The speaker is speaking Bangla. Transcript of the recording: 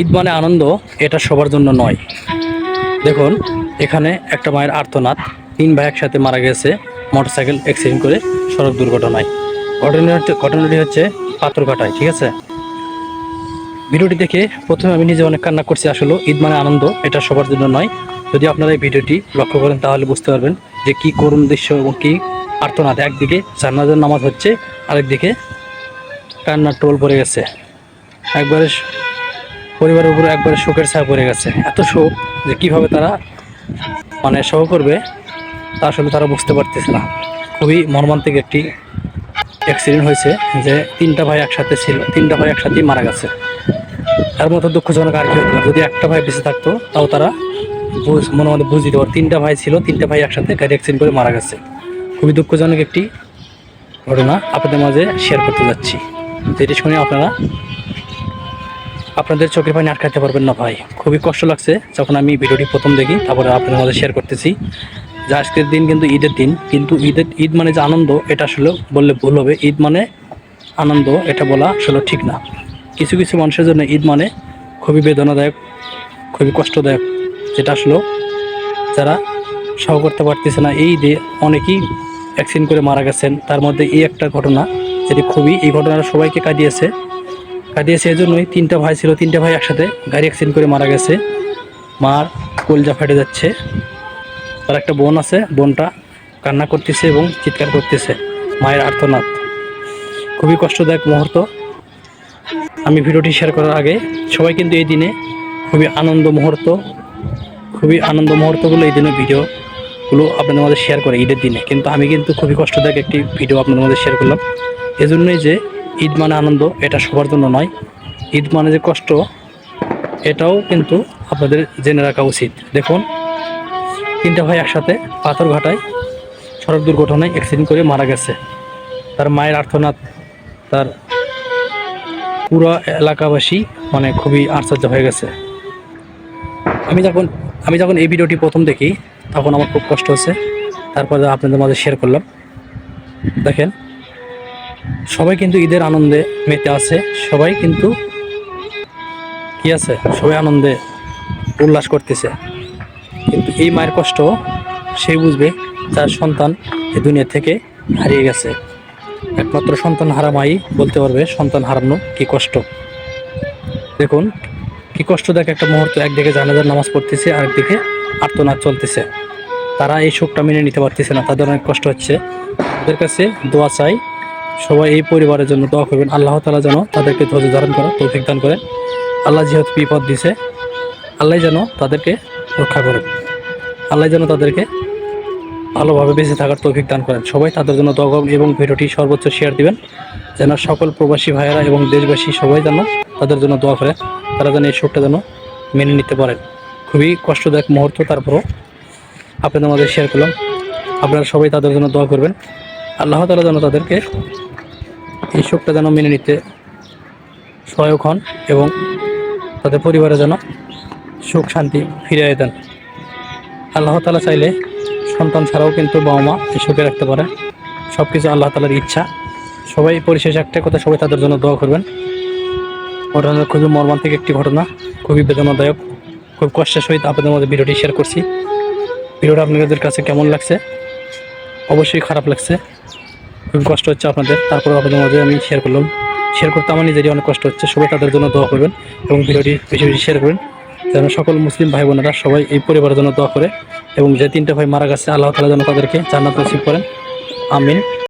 ঈদ মানে আনন্দ, এটা সবার জন্য নয়। দেখুন, এখানে একটা মায়ের আর্তনাদ। তিন ভাই একসাথে মারা গেছে, মোটরসাইকেল অ্যাক্সিডেন্ট করে সড়ক দুর্ঘটনায়। ঘটনা ঘটনাটি হচ্ছে পাথরঘাটায়, ঠিক আছে? ভিডিওটি দেখে প্রথমে আমি নিজে অনেক কান্না করছি, আসলে ঈদ মানে আনন্দ, এটা সবার জন্য নয়। যদি আপনারা এই ভিডিওটি লক্ষ্য করেন, তাহলে বুঝতে পারবেন যে কি করুণ দৃশ্য এবং কি আর্তনাদ। একদিকে জান্নাতের নামাজ হচ্ছে, আরেকদিকে কান্নার টোল পড়ে গেছে। একবারে পরিবারের উপরে একবারে শোকের ছায়া পড়ে গেছে। এত শোক যে কীভাবে তারা মানে সহ করবে, তা আসলে তারা বুঝতে পারতেছে না। খুবই মর্মান্তিক একটি অ্যাক্সিডেন্ট হয়েছে যে তিনটা ভাই একসাথে ছিল, তিনটা ভাই একসাথেই মারা গেছে। তার মতো দুঃখজনক আর কি হতো যদি একটা ভাই বেঁচে থাকতো, তাও তারা বুঝ- মনে মনে বুঝিয়ে দেওয়ার তিনটা ভাই ছিল, তিনটা ভাই একসাথে গাড়ি অ্যাক্সিডেন্ট করে মারা গেছে। খুবই দুঃখজনক একটি ঘটনা আপনাদের মাঝে শেয়ার করতে যাচ্ছি। যেটি শুনে আপনারা আপনাদের চোখের পানি আটকাতে পারবেন না ভাই। খুবই কষ্ট লাগছে। যখন আমি ভিডিওটি প্রথম দেখি, তারপরে আপনাদের মধ্যে শেয়ার করতেছি। যে আজকের দিন কিন্তু ঈদের দিন, কিন্তু ঈদের, ঈদ মানে যে আনন্দ, এটা আসলে বললে ভুল হবে। ঈদ মানে আনন্দ, এটা বলা আসলে ঠিক না। কিছু কিছু মানুষের জন্য ঈদ মানে খুবই বেদনাদায়ক, খুবই কষ্টদায়ক। যেটা আসলে যারা সহ করতে পারতেছে না, এই ঈদে অনেকেই অ্যাক্সিডেন্ট করে মারা গেছেন। তার মধ্যে এই একটা ঘটনা, যেটি খুবই, এই ঘটনাটা সবাইকে কাঁদিয়েছে। কাঁদিয়েছে এই জন্যই তিনটা ভাই ছিল, তিনটা ভাই একসাথে গাড়ি অ্যাক্সিডেন্ট করে মারা গেছে। মার কলজা ফেটে যাচ্ছে। তার একটা বোন আছে, বোনটা কান্না করতেছে এবং চিৎকার করতেছে। মায়ের আর্তনাদ। খুবই কষ্টদায়ক মুহূর্ত। আমি ভিডিওটি শেয়ার করার আগে সবাই কিন্তু এই দিনে খুবই আনন্দ মুহূর্ত, খুবই আনন্দ মুহূর্তগুলো এই দিনের ভিডিওগুলো আপনাদের মধ্যে শেয়ার করে ঈদের দিনে। কিন্তু আমি কিন্তু খুবই কষ্টদায়ক একটি ভিডিও আপনাদের মধ্যে শেয়ার করলাম। এজন্যই যে ঈদ মানে আনন্দ, এটা সবার জন্য নয়। ঈদ মানে যে কষ্ট, এটাও কিন্তু আপনাদের জেনে রাখা উচিত। দেখুন, তিনটা ভাই একসাথে পাথর ঘাটায় সড়ক দুর্ঘটনায় অ্যাক্সিডেন্ট করে মারা গেছে। তার মায়ের আর্থনাথ তার পুরো এলাকাবাসী মানে খুবই আশ্চর্য হয়ে গেছে। আমি যখন আমি যখন এই ভিডিওটি প্রথম দেখি, তখন আমার খুব কষ্ট হচ্ছে। তারপরে আপনাদের মাঝে শেয়ার করলাম। দেখেন সবাই কিন্তু ঈদের আনন্দে মেতে আছে, সবাই কিন্তু কি আছে? সবাই আনন্দে উল্লাস করতেছে। কিন্তু এই মায়ের কষ্ট সেই বুঝবে যার সন্তান এই দুনিয়া থেকে হারিয়ে গেছে। একমাত্র সন্তান হারা মাই বলতে পারবে, সন্তান হারানো কি কষ্ট? দেখুন, কি কষ্টদায়ক একটা মুহূর্ত একদিকে জানাজার নামাজ পড়তেছে, আরেকদিকে আর্তনাদ চলতেছে। তারা এই শোকটা মেনে নিতে পারতেছে না, তাদের অনেক কষ্ট হচ্ছে। ওদের কাছে দোয়া চাই সবাই এই পরিবারের জন্য দোয়া করবেন। আল্লাহ তালা যেন তাদেরকে ধৈর্য ধারণ করা, তৌফিক দান করেন আল্লাহ যেহেতু বিপদ দিছে, আল্লাহ যেন তাদেরকে রক্ষা করেন আল্লাহ যেন তাদেরকে ভালোভাবে বেঁচে থাকার তৌফিক দান করেন। সবাই তাদের জন্য দোয়া করবেন এবং ভিডিওটি সর্বোচ্চ শেয়ার দিবেন, যেন সকল প্রবাসী ভাইয়েরা এবং দেশবাসী সবাই যেন তাদের জন্য দোয়া করে, তারা যেন এই শোকটা যেন মেনে নিতে পারেন। খুবই কষ্টদায়ক মুহূর্ত, তারপরও আপনাদের মধ্যে শেয়ার করলাম। আপনারা সবাই তাদের জন্য দোয়া করবেন। আল্লাহ তালা যেন তাদেরকে এই শোকটা যেন মেনে নিতে সহায়ক হন এবং তাদের পরিবারে যেন সুখ, শান্তি ফিরিয়ে দেন। আল্লাহ তালা চাইলে সন্তান ছাড়াও কিন্তু বাবা মা এই সুখে রাখতে পারে। সব কিছু আল্লাহ তালার ইচ্ছা। সবাই পরিশেষে একটা কথা, সবাই তাদের জন্য দোয়া করবেন। ঘটনাটা খুবই মর্মান্তিক একটি ঘটনা, খুবই বেদনাদায়ক, খুব কষ্টের সহিত আপনাদের মধ্যে ভিডিওটি শেয়ার করছি। ভিডিওটা আপনাদের কাছে কেমন লাগছে? অবশ্যই খারাপ লাগছে। খুব কষ্ট হচ্ছে আপনাদের। তারপরে আপনাদের মাঝে আমি শেয়ার করলাম। শেয়ার করতে আমার নিজেরই অনেক কষ্ট হচ্ছে। সবাই তাদের জন্য দোয়া করবেন এবং ভিডিওটি বেশি বেশি শেয়ার করবেন। যেন সকল মুসলিম ভাই বোনেরা সবাই এই পরিবারের জন্য দোয়া করে এবং যে তিনটা ভাই মারা গেছে, আল্লাহ তালা যেন তাদেরকে জান্নাত নসিব করেন। আমিন।